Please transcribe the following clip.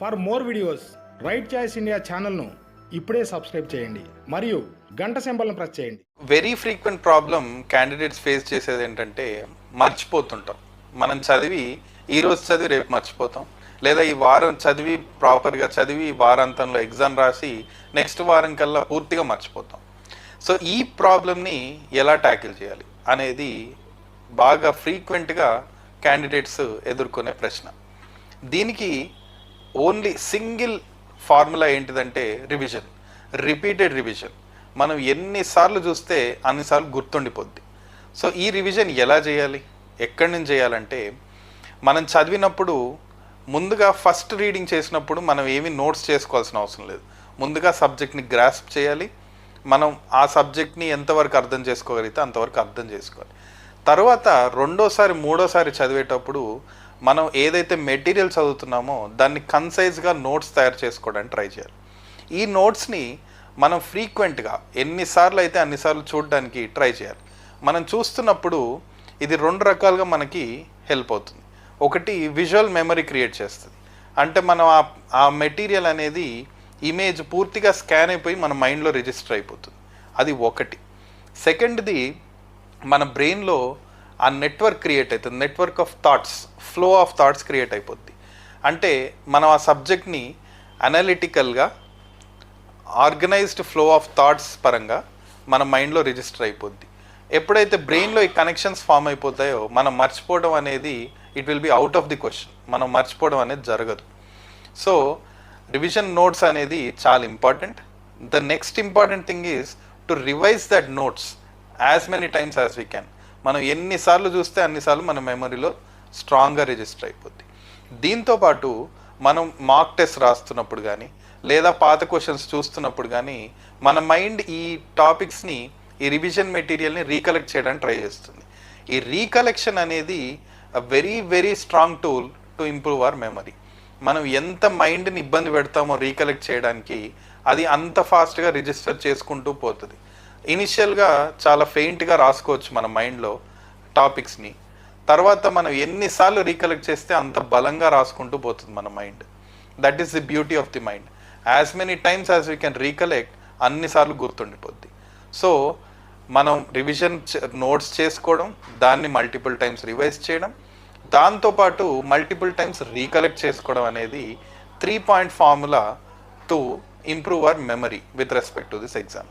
For more videos right choice India ఛానల్ను ఇప్పుడే subscribe చేయండి. మరియు గంట సింబల్ని ప్రెస్ చేయండి. Very frequent problem candidates face చేసేది ఏంటంటే మర్చిపోతుంటాం. మనం చదివి ఈ రోజు చదివి రేపు మర్చిపోతాం. లేదా ఈ వారం చదివి ప్రాపర్గా చదివి వారాంతంలో ఎగ్జామ్ రాసి నెక్స్ట్ వారం కల్లా పూర్తిగా మర్చిపోతాం. సో ఈ ప్రాబ్లమ్ని ఎలా ట్యాకిల్ చేయాలి అనేది బాగా ఫ్రీక్వెంట్గా క్యాండిడేట్స్ ఎదుర్కొనే ప్రశ్న. దీనికి ఓన్లీ సింగిల్ ఫార్ములా ఏంటిదంటే రివిజన్ రిపీటెడ్ రివిజన్. మనం ఎన్నిసార్లు చూస్తే అన్నిసార్లు గుర్తుండిపోద్ది. సో ఈ రివిజన్ ఎలా చేయాలి? ఎక్కడి నుంచి చేయాలంటే మనం చదివినప్పుడు ముందుగా ఫస్ట్ రీడింగ్ చేసినప్పుడు మనం ఏమీ నోట్స్ చేసుకోవాల్సిన అవసరం లేదు. ముందుగా సబ్జెక్ట్ని గ్రాస్ప్ చేయాలి. మనం ఆ సబ్జెక్ట్ని ఎంతవరకు అర్థం చేసుకోగలిగితే అంతవరకు అర్థం చేసుకోవాలి. తర్వాత రెండోసారి మూడోసారి చదివేటప్పుడు మనం ఏదైతే మెటీరియల్ చదువుతున్నామో దాన్ని కన్సైజ్గా నోట్స్ తయారు చేసుకోవడానికి ట్రై చేయాలి. ఈ నోట్స్ని మనం ఫ్రీక్వెంట్గా ఎన్నిసార్లు అయితే అన్నిసార్లు చూడడానికి ట్రై చేయాలి. మనం చూస్తున్నప్పుడు ఇది రెండు రకాలుగా మనకి హెల్ప్ అవుతుంది. ఒకటి విజువల్ మెమరీ క్రియేట్ చేస్తుంది. అంటే మనం ఆ ఆ మెటీరియల్ అనేది ఇమేజ్ పూర్తిగా స్కాన్ అయిపోయి మన మైండ్లో రిజిస్టర్ అయిపోతుంది. అది ఒకటి. సెకండ్ది మన బ్రెయిన్లో ఆ నెట్వర్క్ క్రియేట్ అవుతుంది. Network of thoughts flow of thoughts create అయిపోద్ది. అంటే మనం ఆ సబ్జెక్ట్ని అనలిటికల్గా ఆర్గనైజ్డ్ ఫ్లో ఆఫ్ థాట్స్ పరంగా మన మైండ్లో రిజిస్టర్ అయిపోద్ది. ఎప్పుడైతే బ్రెయిన్లో ఈ కనెక్షన్స్ ఫామ్ అయిపోతాయో మనం మర్చిపోవడం అనేది it will be out of the question మనం మర్చిపోవడం అనేది జరగదు. సో రివిజన్ నోట్స్ అనేది చాలా important the next important thing is to revise that notes as many times as we can మనం ఎన్నిసార్లు చూస్తే అన్నిసార్లు మన మెమరీలో స్ట్రాంగ్గా రిజిస్టర్ అయిపోద్ది. దీంతో పాటు మనం మాక్ టెస్ట్ రాస్తున్నప్పుడు కానీ లేదా పాత క్వశ్చన్స్ చూస్తున్నప్పుడు కానీ మన మైండ్ ఈ టాపిక్స్ని ఈ రివిజన్ మెటీరియల్ని రీకలెక్ట్ చేయడానికి ట్రై చేస్తుంది. ఈ రీకలెక్షన్ అనేది very very strong tool to improve our memory మనం ఎంత మైండ్ని ఇబ్బంది పెడతామో రీకలెక్ట్ చేయడానికి అది అంత ఫాస్ట్గా రిజిస్టర్ చేసుకుంటూ పోతుంది. ఇనిషియల్గా చాలా ఫెయింట్గా రాసుకోవచ్చు మన మైండ్లో టాపిక్స్ని తర్వాత మనం ఎన్నిసార్లు రీకలెక్ట్ చేస్తే అంత బలంగా రాసుకుంటూ పోతుంది మన mind that is the beauty of the mind as many times as we can recollect అన్నిసార్లు గుర్తుండిపోద్ది. సో మనం రివిజన్ నోట్స్ చేసుకోవడం దాన్ని మల్టిపుల్ టైమ్స్ రివైజ్ చేయడం దాంతోపాటు మల్టిపుల్ టైమ్స్ రీకలెక్ట్ చేసుకోవడం అనేది three point formula to improve our memory with respect to this exam